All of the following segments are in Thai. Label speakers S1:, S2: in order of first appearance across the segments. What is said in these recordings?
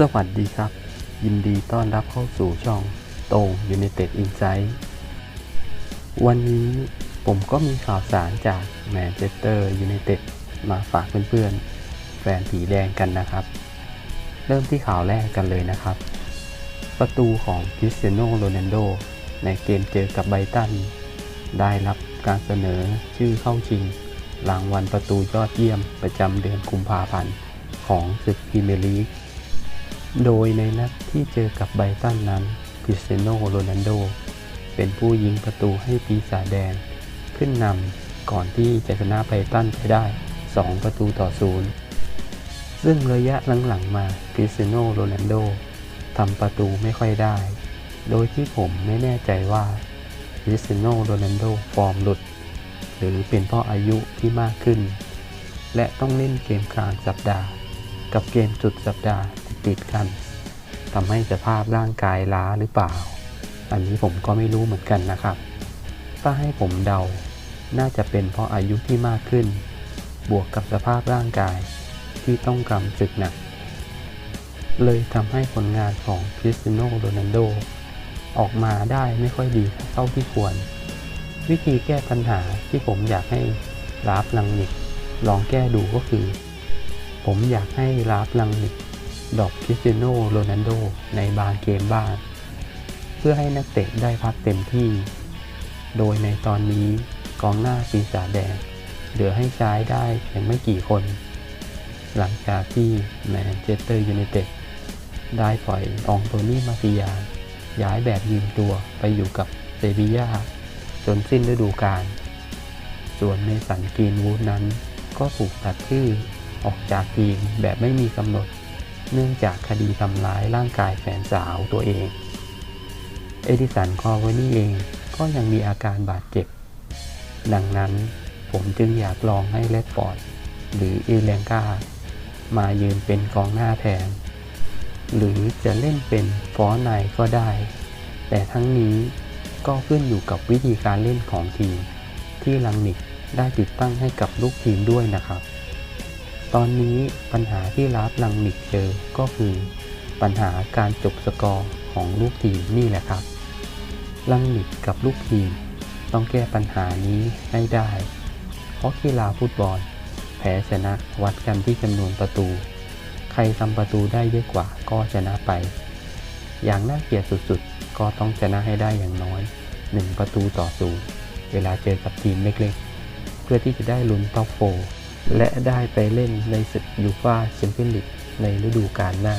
S1: สวัสดีครับ ยินดีต้อนรับเข้าสู่ช่องโตง United Insight วันนี้ผมก็มีข่าวสารจากแมนเชสเตอร์ยูไนเต็ดมาฝากเพื่อนๆ แฟนผีแดงกันนะครับ เริ่มที่ข่าวแรกกันเลยนะครับ ประตูของคริสเตียโนโรนัลโดในเกมเจอกับไบรตัน ได้รับการเสนอชื่อเข้าชิง รางวัลประตูยอดเยี่ยมประจำเดือนกุมภาพันธ์ของศึกพรีเมียร์ลีก โดยในนัดที่เจอกับไบตันนั้นคริสเตียโนโรนัลโด เป็นผู้ยิงประตูให้ปีศาจแดง ขึ้นนำก่อนที่จะชนะไบตันไปได้ 2 ประตูต่อศูนย์ซึ่งระยะหลังๆมาคริสเตียโนโรนัลโดทำประตูไม่ค่อยได้ โดยที่ผมไม่แน่ใจว่าคริสเตียโนโรนัลโดฟอร์มหลุด หรือเป็นเพราะอายุที่มากขึ้น และต้องเล่นเกมกลางสัปดาห์ กับเกมสุดสัปดาห์ ติดกันทำให้สภาพร่างกายล้าหรือเปล่า อันนี้ผมก็ไม่รู้เหมือนกันนะครับ ถ้าให้ผมเดา น่าจะเป็นเพราะอายุที่มากขึ้น บวกกับสภาพร่างกายที่ต้องกำศึกหนัก เลยทำให้ผลงานของคริสตียโนโรนัลโดออกมาได้ไม่ค่อยดีเท่าที่ควร วิธีแก้ปัญหาที่ผมอยากให้ลาฟลังนิกลองแก้ดูก็คือ ผมอยากให้ลาฟลังนิก ดรอกคริสเตียโนโรนัลโดในบางเกมบ้าง เพื่อให้นักเตะได้พักเต็มที่ โดยในตอนนี้กองหน้าปีศาจแดง เหลือให้ใช้ได้เพียงไม่กี่คน หลังจากที่แมนเชสเตอร์ยูไนเต็ดได้ปล่อยอองโตนี่มาติยาย้ายแบบยืมตัวไปอยู่กับเซบียาจนสิ้นฤดูกาล ส่วนในสันกีนวูดนั้นก็ถูกตัดชื่อออกจากทีมแบบไม่มีกำหนด เนื่องจากคดีทำร้ายร่างกายแฟนสาวตัวเอง เอดิสันคอร์วนี่เองก็ยังมีอาการบาดเจ็บ ดังนั้นผมจึงอยากลองให้เลดฟอร์ดหรืออีเลงกามายืนเป็นกองหน้าแทน หรือจะเล่นเป็นฟอร์ไนก็ได้ แต่ทั้งนี้ก็ขึ้นอยู่กับวิธีการเล่นของทีม ที่ลังนิกได้ติดตั้งให้กับลูกทีมด้วยนะครับ ตอนนี้ปัญหาที่ลาฟลังนิกเจอก็คือปัญหาการจบสกอร์ของลูกทีมนี่แหละครับ ลังนิกกับลูกทีมต้องแก้ปัญหานี้ให้ได้ เพราะกีฬาฟุตบอล แพ้ชนะวัดกันที่จำนวนประตู ใครทำประตูได้เยอะกว่าก็ชนะไป อย่างน่าเกลียดสุดๆ ก็ต้องชนะให้ได้อย่างน้อย 1 ประตูต่อศูนย์เวลาเจอกับทีมเล็กๆ เพื่อที่จะได้ลุ้นท็อปโฟ และได้ไปเล่นในศึกยูฟ่าแชมเปี้ยนลีกในฤดูกาลหน้า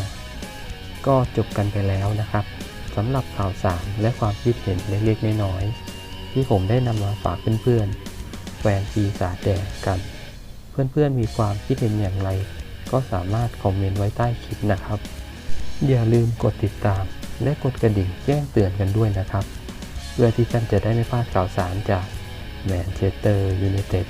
S1: ก็จบกันไปแล้วนะครับสำหรับข่าวสารและความคิดเห็นเล็กๆน้อยๆที่ผมได้นำมาฝากเพื่อนๆแฟนปีศาจแดงกัน เพื่อนๆมีความคิดเห็นอย่างไร ก็สามารถคอมเมนต์ไว้ใต้คลิปนะครับ อย่าลืมกดติดตาม และกดกระดิ่งแจ้งเตือนกันด้วยนะครับ เพื่อที่ท่านจะได้ไม่พลาดข่าวสารจากแมนเชสเตอร์ยูไนเต็ด